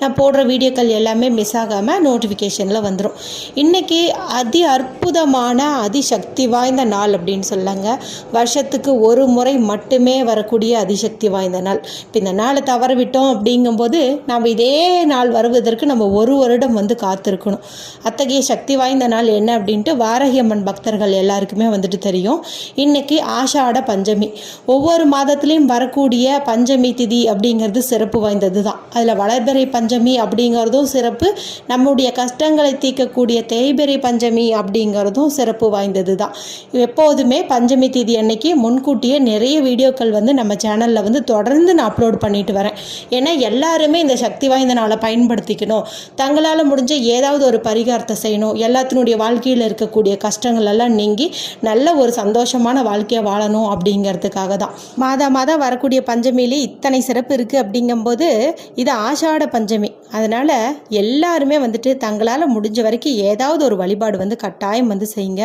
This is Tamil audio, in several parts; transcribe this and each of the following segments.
நான் போடுற வீடியோக்கள் எல்லாமே மிஸ் ஆகாமல் நோட்டிஃபிகேஷனில் வந்துடும் இன்றைக்கி அதி அற்புதமான அதிசக்தி வாய்ந்த நாள் அப்படின்னு சொல்லாங்க. வருஷத்துக்கு ஒரு முறை மட்டுமே வரக்கூடிய அதிசக்தி வாய்ந்த நாள். இப்போ இந்த நாளை தவற விட்டோம் அப்படிங்கும்போது நம்ம இதே நாள் வருவதற்கு நம்ம ஒரு வருடம் வந்து காத்திருக்கணும். அத்தகைய சக்தி வாய்ந்த நாள் என்ன அப்படின்ட்டு வாரகியம்மன் பக்தர்கள் எல்லாருக்குமே வந்துட்டு தெரியும். இன்றைக்கி ஆஷாட பஞ்சமி. ஒவ்வொரு மாதத்துலேயும் வரக்கூடிய பஞ்சமி திதி அப்படிங்கிறது சிறப்பு வாய்ந்தது தான் அதில் வளர்பிறை பஞ்சமி பஞ்சமி அப்படிங்கிறதும் சிறப்பு. நம்முடைய கஷ்டங்களை தீர்க்கக்கூடிய தேய்பிறை பஞ்சமி அப்படிங்கிறதும் சிறப்பு வாய்ந்தது தான் எப்போதுமே பஞ்சமி தீதி அன்னைக்கு முன்கூட்டியே நிறைய வீடியோக்கள் வந்து நம்ம சேனலில் வந்து தொடர்ந்து நான் அப்லோட் பண்ணிட்டு வரேன். ஏன்னா எல்லாருமே இந்த சக்தி வாய்ந்த நாளை பயன்படுத்திக்கணும். தங்களால் முடிஞ்ச ஏதாவது ஒரு பரிகாரத்தை செய்யணும். எல்லாத்தினுடைய வாழ்க்கையில் இருக்கக்கூடிய கஷ்டங்கள் எல்லாம் நீங்கி நல்ல ஒரு சந்தோஷமான வாழ்க்கையை வாழணும் அப்படிங்கிறதுக்காக தான் மாதா மாதம் வரக்கூடிய பஞ்சமியிலே இத்தனை சிறப்பு இருக்குது அப்படிங்கும்போது இது ஆஷாட பஞ்சமி. அதனால் எல்லாருமே வந்துட்டு தங்களால் முடிஞ்ச வரைக்கும் ஏதாவது ஒரு வழிபாடு வந்து கட்டாயம் வந்து செய்யுங்க.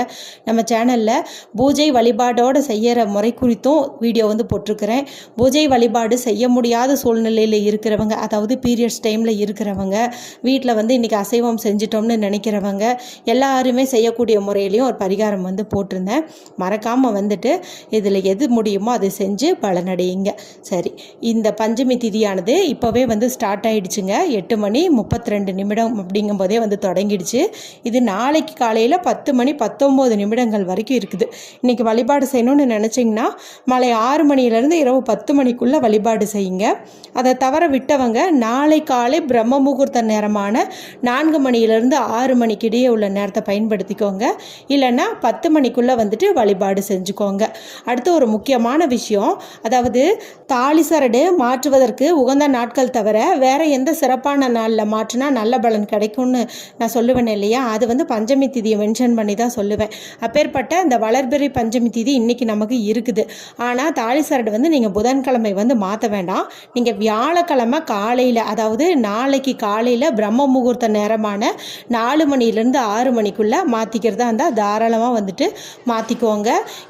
நம்ம சேனலில் பூஜை வழிபாடோடு செய்கிற முறை குறித்தும் வீடியோ வந்து போட்டிருக்கிறேன். பூஜை வழிபாடு செய்ய முடியாத சூழ்நிலையில் இருக்கிறவங்க அதாவது பீரியட்ஸ் டைமில் இருக்கிறவங்க வீட்டில் வந்து இன்றைக்கி அசைவம் செஞ்சிட்டோம்னு நினைக்கிறவங்க எல்லாருமே செய்யக்கூடிய முறையிலையும் ஒரு பரிகாரம் வந்து போட்டிருந்தேன். மறக்காமல் வந்துட்டு இதில் எது முடியுமோ அதை செஞ்சு பலனடையுங்க. சரி இந்த பஞ்சமி திதியானது இப்போவே வந்து ஸ்டார்ட் ஆகிடுச்சுங்க எட்டு மணி முப்பத்தி ரெண்டு நிமிடம் அப்படிங்கும்போதே வந்து தொடங்கிடுச்சு. இது நாளைக்கு காலையில் பத்து மணி பத்தொம்போது நிமிடங்கள் வரைக்கும் இருக்குது. இன்றைக்கி வழிபாடு செய்யணும்னு நினச்சிங்கன்னா மாலை ஆறு மணிலேருந்து இரவு பத்து மணிக்குள்ளே வழிபாடு செய்யுங்க. அதை தவிர விட்டவங்க நாளை காலை பிரம்ம முகூர்த்த நேரமான நான்கு மணியிலேருந்து ஆறு மணிக்கு இடையே உள்ள நேரத்தை பயன்படுத்திக்கோங்க. இல்லைன்னா பத்து மணிக்குள்ளே வந்துட்டு வழிபாடு செஞ்சுக்கோங்க. அடுத்து ஒரு முக்கியமான விஷயம் அதாவது தாலி சரடு மாற்றுவதற்கு உகந்த நாட்கள் தவிர வேற எந்த சிறப்பு சிறப்பான நாளில் மாற்றினா நல்ல பலன் கிடைக்கும்னு நான் சொல்லுவேன் இல்லையா? அது வந்து பஞ்சமி திதியை மென்ஷன் பண்ணி தான் சொல்லுவேன். அப்பேற்பட்ட இந்த வளர்பிறை பஞ்சமி திதி இன்றைக்கி நமக்கு இருக்குது. ஆனால் தாலி சரடு வந்து நீங்கள் புதன்கிழமை வந்து மாற்ற வேண்டாம். நீங்கள் வியாழக்கிழமை காலையில் அதாவது நாளைக்கு காலையில் பிரம்ம முகூர்த்த நேரமான நாலு மணிலேருந்து ஆறு மணிக்குள்ளே மாற்றிக்கிறதா இருந்தால் தாராளமாக வந்துட்டு மாற்றிக்கோங்க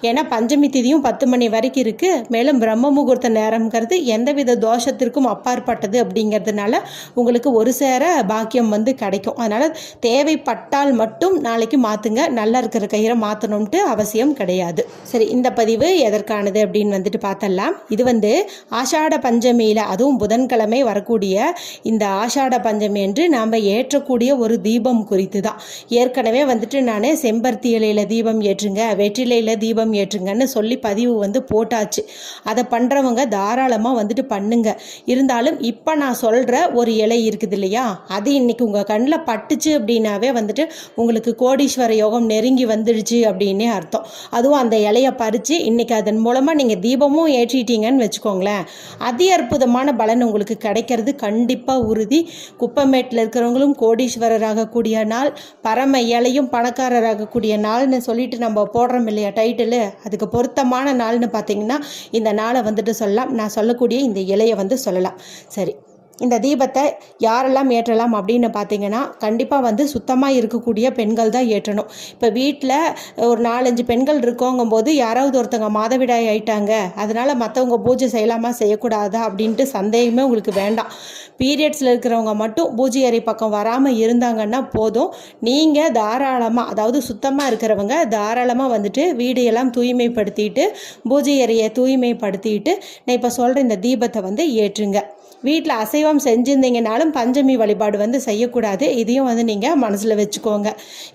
ஏன்னா பஞ்சமி திதியும் பத்து மணி வரைக்கும் இருக்குது மேலும் பிரம்ம முகூர்த்த நேரம்ங்கிறது எந்தவித தோஷத்திற்கும் அப்பாற்பட்டது அப்படிங்கிறதுனால உங்களுக்கு ஒரு சேர பாக்கியம் வந்து கிடைக்கும். அதனால் தேவைப்பட்டால் மட்டும் நாளைக்கு மாற்றுங்க நல்லா இருக்கிற கயிறை மாற்றணும்ட்டு அவசியம் கிடையாது. சரி இந்த பதிவு எதற்கானது அப்படின்னு வந்துட்டு பார்த்தலாம் இது வந்து ஆஷாட பஞ்சமியில் அதுவும் புதன்கிழமை வரக்கூடிய இந்த ஆஷாட பஞ்சமி என்று நாம் ஏற்றக்கூடிய ஒரு தீபம் குறித்து தான் ஏற்கனவே வந்துட்டு நான் செம்பருத்தி இலையில் தீபம் ஏற்றுங்க வெற்றிலையில் தீபம் ஏற்றுங்கன்னு சொல்லி பதிவு வந்து போட்டாச்சு. அதை பண்ணுறவங்க தாராளமாக வந்துட்டு பண்ணுங்க. இருந்தாலும் இப்போ நான் சொல்கிற ஒரு இலை இருக்குது இல்லையா அது இன்னைக்கு உங்கள் கண்ணில் பட்டுச்சு அப்படின்னாவே வந்துட்டு உங்களுக்கு கோடீஸ்வர யோகம் நெருங்கி வந்துடுச்சு அப்படின்னே அர்த்தம். அதுவும் அந்த இலையை பறித்து இன்னைக்கு அதன் மூலமாக நீங்கள் தீபமும் ஏற்றிட்டீங்கன்னு வச்சுக்கோங்களேன். அதி அற்புதமான பலன் உங்களுக்கு கிடைக்கிறது கண்டிப்பாக உறுதி. குப்பமேட்டில் இருக்கிறவங்களும் கோடீஸ்வரராகக்கூடிய நாள் பரம இலையும் பணக்காரராகக்கூடிய நாள்னு சொல்லிட்டு நம்ம போடுறோம் இல்லையா டைட்டிலு? அதுக்கு பொருத்தமான நாள்னு பார்த்தீங்கன்னா இந்த நாளை வந்துட்டு சொல்லலாம். நான் சொல்லக்கூடிய இந்த இலையை வந்து சொல்லலாம். சரி. இந்த தீபத்தை யாரெல்லாம் ஏற்றலாம் அப்படின்னு பார்த்தீங்கன்னா கண்டிப்பாக வந்து சுத்தமாக இருக்கக்கூடிய பெண்கள் தான் ஏற்றணும். இப்போ வீட்டில் ஒரு நாலஞ்சு பெண்கள் இருக்கோங்கும்போது யாராவது ஒருத்தங்க மாதவிடாய் ஆயிட்டாங்க அதனால் மற்றவங்க பூஜை செய்யலாமா செய்யக்கூடாதா அப்படின்ட்டு சந்தேகமே உங்களுக்கு வேண்டாம். பீரியட்ஸில் இருக்கிறவங்க மட்டும் பூஜை அறை பக்கம் வராமல் இருந்தாங்கன்னா போதும். நீங்கள் தாராளமாக அதாவது சுத்தமாக இருக்கிறவங்க தாராளமாக வந்துட்டு வீடையெல்லாம் தூய்மைப்படுத்திட்டு பூஜை அறையை தூய்மைப்படுத்திட்டு நான் இப்போ சொல்கிற இந்த தீபத்தை வந்து ஏற்றுங்க. வீட்டில் அசைவம் செஞ்சுருந்தீங்கனாலும் பஞ்சமி வழிபாடு வந்து செய்யக்கூடாது. இதையும் வந்து நீங்கள் மனசில் வச்சுக்கோங்க.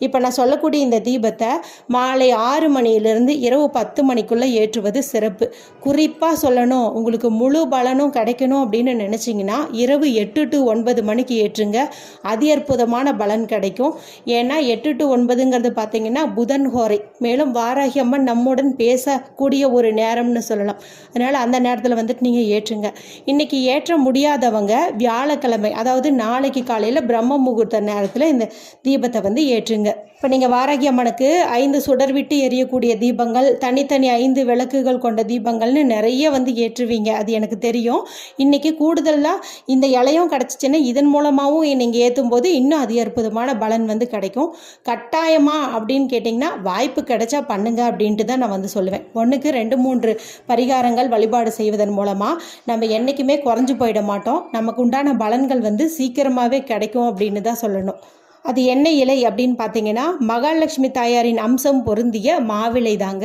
இப்போ நான் சொல்லக்கூடிய இந்த தீபத்தை மாலை ஆறு மணியிலிருந்து இரவு பத்து மணிக்குள்ளே ஏற்றுவது சிறப்பு. குறிப்பாக சொல்லணும் உங்களுக்கு முழு பலனும் கிடைக்கணும் அப்படின்னு நினச்சிங்கன்னா இரவு எட்டு டு ஒன்பது மணிக்கு ஏற்றுங்க. அதி அற்புதமான பலன் கிடைக்கும். ஏன்னா எட்டு டு ஒன்பதுங்கிறது பார்த்தீங்கன்னா புதன் ஹோரை. மேலும் வாராகி அம்மன் நம்முடன் பேசக்கூடிய ஒரு நேரம்னு சொல்லலாம். அதனால் அந்த நேரத்தில் வந்துட்டு நீங்கள் ஏற்றுங்க. இன்றைக்கி ஏற்ற முடியும் முடியாதவங்க வியாழக்கிழமை அதாவது நாளைக்கு காலையில் பிரம்ம முகூர்த்த நேரத்தில் இந்த தீபத்தை வந்து ஏற்றுங்க. இப்போ நீங்கள் வாராகி அம்மனுக்கு ஐந்து சுடர் விட்டு எரியக்கூடிய தீபங்கள் தனித்தனி ஐந்து விளக்குகள் கொண்ட தீபங்கள்னு நிறைய வந்து ஏற்றுவீங்க. அது எனக்கு தெரியும். இன்றைக்கி கூடுதலாக இந்த இலையும் கிடச்சிச்சின்னா இதன் மூலமாகவும் நீங்கள் ஏற்றும் போது இன்னும் அதி அற்புதமான பலன் வந்து கிடைக்கும். கட்டாயமா அப்படின்னு கேட்டிங்கன்னா வாய்ப்பு கிடைச்சா பண்ணுங்க அப்படின்ட்டு தான் நான் வந்து சொல்லுவேன். ஒன்றுக்கு ரெண்டு மூன்று பரிகாரங்கள் வழிபாடு செய்வதன் மூலமாக நம்ம என்றைக்குமே குறைஞ்சு போயிட மாட்டோம் நமக்கு உண்டான பலன்கள் வந்து சீக்கிரமாகவே கிடைக்கும் அப்படின்னு தான் சொல்லணும். அது என்ன இலை அப்படின்னு பார்த்தீங்கன்னா மகாலட்சுமி தாயாரின் அம்சம் பொருந்திய மாவிளை தாங்க.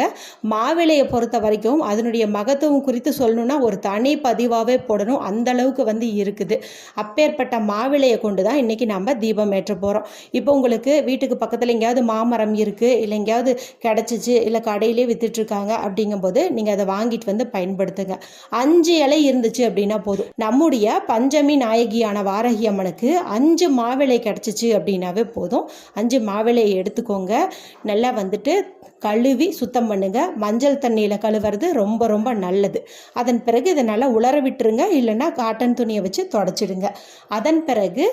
மாவிளையை பொறுத்த வரைக்கும் அதனுடைய மகத்துவம் குறித்து சொல்லணும்னா ஒரு தனி பதிவாகவே போடணும். அந்த அளவுக்கு வந்து இருக்குது. அப்பேற்பட்ட மாவிளையை கொண்டு தான் இன்றைக்கி நம்ம தீபம் ஏற்ற போகிறோம் இப்போ உங்களுக்கு வீட்டுக்கு பக்கத்தில் எங்கேயாவது மாமரம் இருக்குது இல்லை எங்கேயாவது கிடச்சிச்சு இல்லை கடையிலே வித்துட்ருக்காங்க அப்படிங்கும்போது நீங்கள் அதை வாங்கிட்டு வந்து பயன்படுத்துங்க. அஞ்சு இலை இருந்துச்சு அப்படின்னா போதும். நம்முடைய பஞ்சமி நாயகியான வாரகி அம்மனுக்கு அஞ்சு மாவிளை கிடச்சிச்சு அப்படின்னா அப்படின்னாவே போதும். அஞ்சு மாவிளையை எடுத்துக்கோங்க. நல்லா வந்துட்டு கழுவி சுத்தம் பண்ணுங்க. மஞ்சள் தண்ணியில் கழுவுறது ரொம்ப ரொம்ப நல்லது. அதன் பிறகு இதை நல்லா உலர விட்டுருங்க. இல்லைன்னா காட்டன் துணியை வச்சு தொடச்சிடுங்க. அதன் பிறகு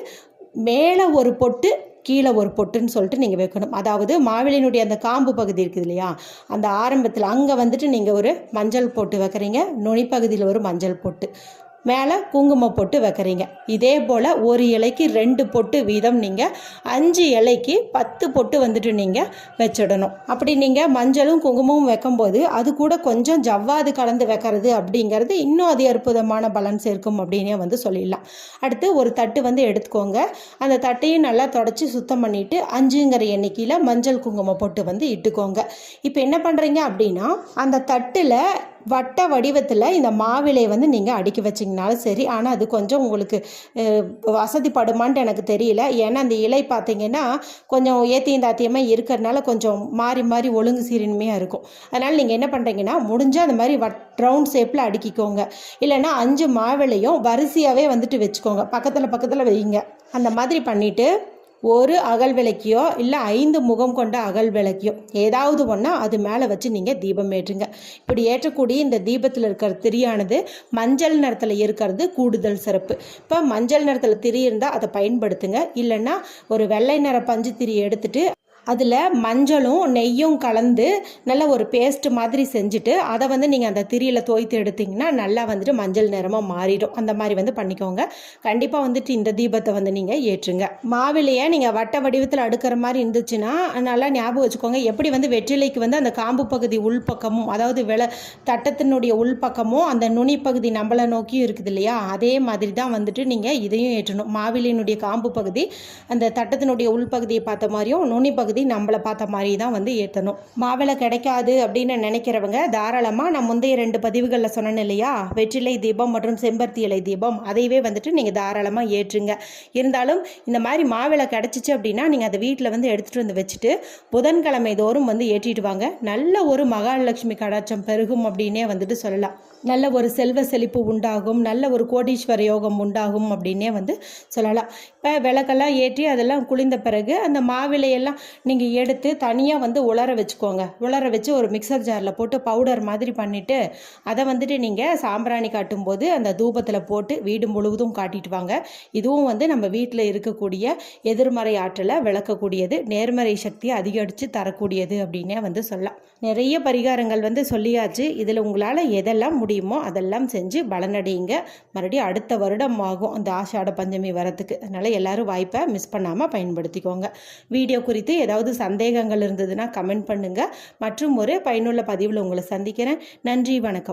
மேலே ஒரு பொட்டு கீழே ஒரு பொட்டுன்னு சொல்லிட்டு நீங்கள் வைக்கணும். அதாவது மாவிளையினுடைய அந்த காம்பு பகுதி இருக்குது இல்லையா? அந்த ஆரம்பத்தில் அங்கே வந்துட்டு நீங்கள் ஒரு மஞ்சள் போட்டு வைக்கிறீங்க. நுனி பகுதியில் ஒரு மஞ்சள் போட்டு. மேலே குங்குமம் பொட்டு வைக்கிறீங்க. இதே போல் ஒரு இலைக்கு ரெண்டு பொட்டு வீதம் நீங்கள் அஞ்சு இலைக்கு பத்து பொட்டு வந்துட்டு நீங்கள் வச்சிடணும். அப்படி நீங்கள் மஞ்சளும் குங்குமமும் வைக்கும்போது அது கூட கொஞ்சம் ஜவ்வாது கலந்து வைக்கிறது அப்படிங்கிறது இன்னும் அது அற்புதமான பலன் சேர்க்கும் அப்படின்னே வந்து சொல்லிடலாம். அடுத்து ஒரு தட்டு வந்து எடுத்துக்கோங்க. அந்த தட்டையும் நல்லா தொடச்சி சுத்தம் பண்ணிவிட்டு அஞ்சுங்கிற எண்ணிக்கையில் மஞ்சள் குங்குமம் பொட்டு வந்து இட்டுக்கோங்க. இப்போ என்ன பண்ணுறீங்க அப்படின்னா அந்த தட்டில் வட்ட வடிவத்தில் இந்த மாவிலை வந்து நீங்கள் அடுக்கி வச்சிங்கனாலும் சரி. ஆனால் அது கொஞ்சம் உங்களுக்கு வசதிப்படுமான்ட்டு எனக்கு தெரியல. ஏன்னா அந்த இலை பார்த்தீங்கன்னா கொஞ்சம் ஏத்தியும் தாத்தியமாக இருக்கிறதுனால கொஞ்சம் மாறி மாறி ஒழுங்கு சீரின்மையாக இருக்கும். அதனால் நீங்கள் என்ன பண்ணுறீங்கன்னா முடிஞ்சால் அந்த மாதிரி வட் ரவுண்ட் ஷேப்பில் அடுக்கிக்கோங்க. இல்லைன்னா அஞ்சு மாவிலையும் வரிசையாகவே வந்துட்டு வச்சுக்கோங்க. பக்கத்தில் பக்கத்தில் வைங்க. அந்த மாதிரி பண்ணிவிட்டு ஒரு அகல் விளக்கியோ இல்லை ஐந்து முகம் கொண்ட அகல் விளக்கியோ ஏதாவது ஒன்றா அது மேலே வச்சு நீங்கள் தீபம் ஏற்றுங்க. இப்படி ஏற்றக்கூடிய இந்த தீபத்தில் இருக்கிற திரியானது மஞ்சள் நிறத்தில் இருக்கிறது கூடுதல் சிறப்பு. இப்போ மஞ்சள் நிறத்தில் திரி இருந்தால் அதை பயன்படுத்துங்க. இல்லைன்னா ஒரு வெள்ளை நிற பஞ்சு திரி எடுத்துட்டு அதில் மஞ்சளும் நெய்யும் கலந்து நல்ல ஒரு பேஸ்ட் மாதிரி செஞ்சுட்டு அதை வந்து நீங்கள் அந்த திரியில் தோய்த்து எடுத்திங்கன்னா நல்லா வந்துட்டு மஞ்சள் நிறமாக மாறிடும். அந்த மாதிரி வந்து பண்ணிக்கோங்க. கண்டிப்பாக வந்துட்டு இந்த தீபத்தை வந்து நீங்கள் ஏற்றுங்க. மாவிலையை நீங்கள் வட்ட வடிவத்தில் அடுக்கிற மாதிரி இருந்துச்சுன்னா நல்லா ஞாபகம் வச்சுக்கோங்க. எப்படி வந்து வெற்றிலைக்கு வந்து அந்த காம்பு பகுதி உள்பக்கமும் அதாவது விள தட்டத்தினுடைய உள்பக்கமும் அந்த நுனி பகுதி நம்மளை நோக்கியும் இருக்குது இல்லையா? அதே மாதிரி தான் வந்துட்டு நீங்கள் இதையும் ஏற்றணும். மாவிலையினுடைய காம்பு பகுதி அந்த தட்டத்தினுடைய உள்பகுதியை பார்த்த மாதிரியும் நுனி பகுதி பகுதி நம்மளை பார்த்த மாதிரி தான் வந்து ஏற்றணும். மாவிளை கிடைக்காது அப்படின்னு நினைக்கிறவங்க தாராளமாக நான் முந்தைய ரெண்டு பதிவுகளில் சொன்னேன் இல்லையா? வெற்றிலை தீபம் மற்றும் செம்பருத்தி இலை தீபம் அதையவே வந்துட்டு நீங்கள் தாராளமாக ஏற்றுங்க. இருந்தாலும் இந்த மாதிரி மாவிளை கிடச்சிச்சு அப்படின்னா நீங்கள் அதை வீட்டில் வந்து எடுத்துகிட்டு வந்து வச்சுட்டு புதன்கிழமை தோறும் வந்து ஏற்றிட்டு வாங்க. நல்ல ஒரு மகாலட்சுமி கடாட்சம் பெருகும் அப்படின்னே வந்துட்டு சொல்லலாம். நல்ல ஒரு செல்வ செழிப்பு உண்டாகும். நல்ல ஒரு கோடீஸ்வர யோகம் உண்டாகும் அப்படின்னே வந்து சொல்லலாம். இப்போ விளக்கெல்லாம் ஏற்றி அதெல்லாம் குளிந்த பிறகு அந்த மாவிலையெல்லாம் நீங்கள் எடுத்து தனியாக வந்து உலர வச்சுக்கோங்க. உலர வச்சு ஒரு மிக்சர் ஜாரில் போட்டு பவுடர் மாதிரி பண்ணிவிட்டு அதை வந்துட்டு நீங்கள் சாம்பிராணி காட்டும்போது அந்த தூபத்தில் போட்டு வீடு முழுவதும் காட்டிட்டு வாங்க. இதுவும் வந்து நம்ம வீட்டில் இருக்கக்கூடிய எதிர்மறை ஆற்றலை விளக்கக்கூடியது நேர்மறை சக்தியை அதிகரித்து தரக்கூடியது அப்படின்னே வந்து சொல்லலாம். நிறைய பரிகாரங்கள் வந்து சொல்லியாச்சு. இதில் உங்களால் எதெல்லாம் முடியுமோ அதெல்லாம் செஞ்சு பலனடையுங்க மறுபடியும் அடுத்த வருடம் ஆகும் அந்த ஆஷாட பஞ்சமி வரத்துக்கு அதனால் எல்லோரும் வாய்ப்பை மிஸ் பண்ணாமல் பயன்படுத்திக்கோங்க. வீடியோ குறித்து ஏதாவது சந்தேகங்கள் இருந்ததுன்னா கமெண்ட் பண்ணுங்கள் மற்றும் ஒரு பயனுள்ள பதிவில் உங்களை சந்திக்கிறேன். நன்றி வணக்கம்.